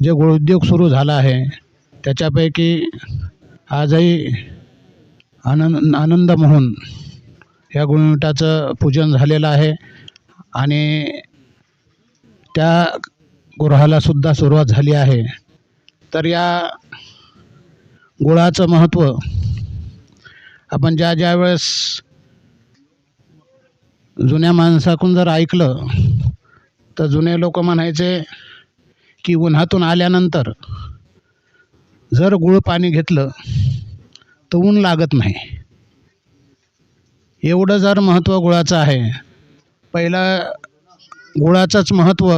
जे गुळउद्योग सुरू झाला आहे त्याच्यापैकी आजही आनंद आनंद म्हणून या गुळमिठाचं पूजन झालेलं आहे आणि त्या गुऱ्हालासुद्धा सुरुवात झाली आहे. तर या गुळाचं महत्त्व आपण ज्या ज्या वेळेस जुन्या माणसाकडून जर ऐकलं तर जुने लोक म्हणायचे की उन्हातून आल्यानंतर जर गुळ पाणी घेतलं तर ऊन लागत नाही. एवढं जर महत्त्व गुळाचं आहे पहिलं गुळाचंच महत्त्व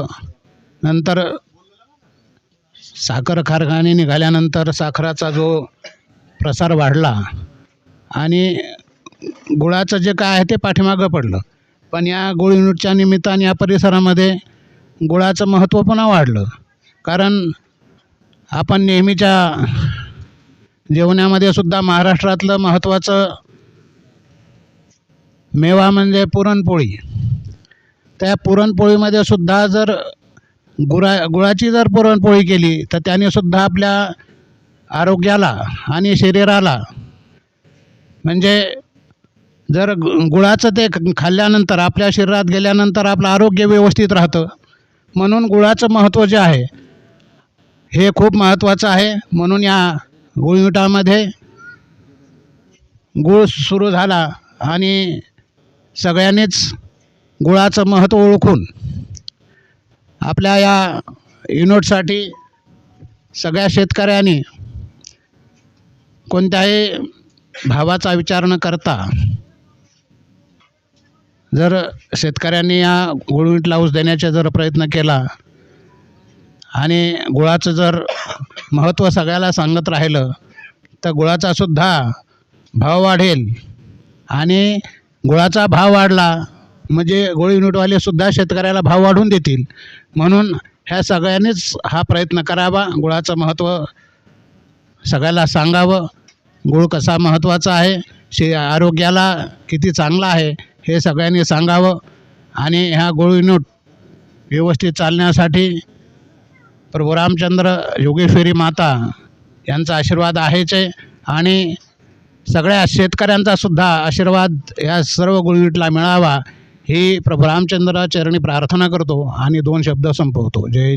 नंतर साखर कारखाने निघाल्यानंतर साखराचा जो प्रसार वाढला आणि गुळाचं जे काय आहे ते पाठीमागं पडलं. पण या गुळ युनिटच्या निमित्ताने या परिसरामध्ये गुळाचं महत्त्व पुन्हा वाढलं. कारण आपण नेहमीच्या जेवणामध्ये सुद्धा महाराष्ट्रातलं महत्त्वाचं मेवा म्हणजे पुरणपोळी. त्या पुरणपोळीमध्ये सुद्धा जर गुळा गुळाची जर पुरणपोळी केली तर त्याने सुद्धा आपल्या आरोग्याला आणि शरीराला म्हणजे जर गुळाचं ते खाल्ल्यानंतर आपल्या शरीरात गेल्यानंतर आपलं आरोग्य व्यवस्थित राहतं. म्हणून गुळाचं महत्त्व जे आहे हे खूप महत्त्वाचं आहे. म्हणून या गुळमिठामध्ये गुळ सुरू झाला आणि सगळ्यांनीच गुळाचं महत्त्व ओळखून आपल्या या युनिटसाठी सगळ्या शेतकऱ्यांनी कोणत्याही भावाचा विचार न करता जर शेतकऱ्यांनी या गुळमिठला ऊस देण्याचा जर प्रयत्न केला आणि गुळाचं जर महत्त्व सगळ्याला सांगत राहिलं तर गुळाचा सुद्धा भाव वाढेल. आणि गुळाचा भाव वाढला म्हणजे गुळ युनिटवालेसुद्धा शेतकऱ्याला भाव वाढवून देतील. म्हणून ह्या सगळ्यांनीच हा प्रयत्न करावा गुळाचं महत्त्व सगळ्याला सांगावं. गुळ कसा महत्त्वाचा आहे शे आरोग्याला किती चांगला आहे हे सगळ्यांनी सांगावं. आणि ह्या गुळ युनिट व्यवस्थित चालण्यासाठी प्रभू रामचंद्र योगेश्वरी माता यांचा आशीर्वाद आहेच आहे. आणि सगळ्या शेतकऱ्यांचा सुद्धा आशीर्वाद या सर्व गुळगीटला मिळावा ही प्रभू रामचंद्र चरणी प्रार्थना करतो आणि दोन शब्द संपवतो. जय जय.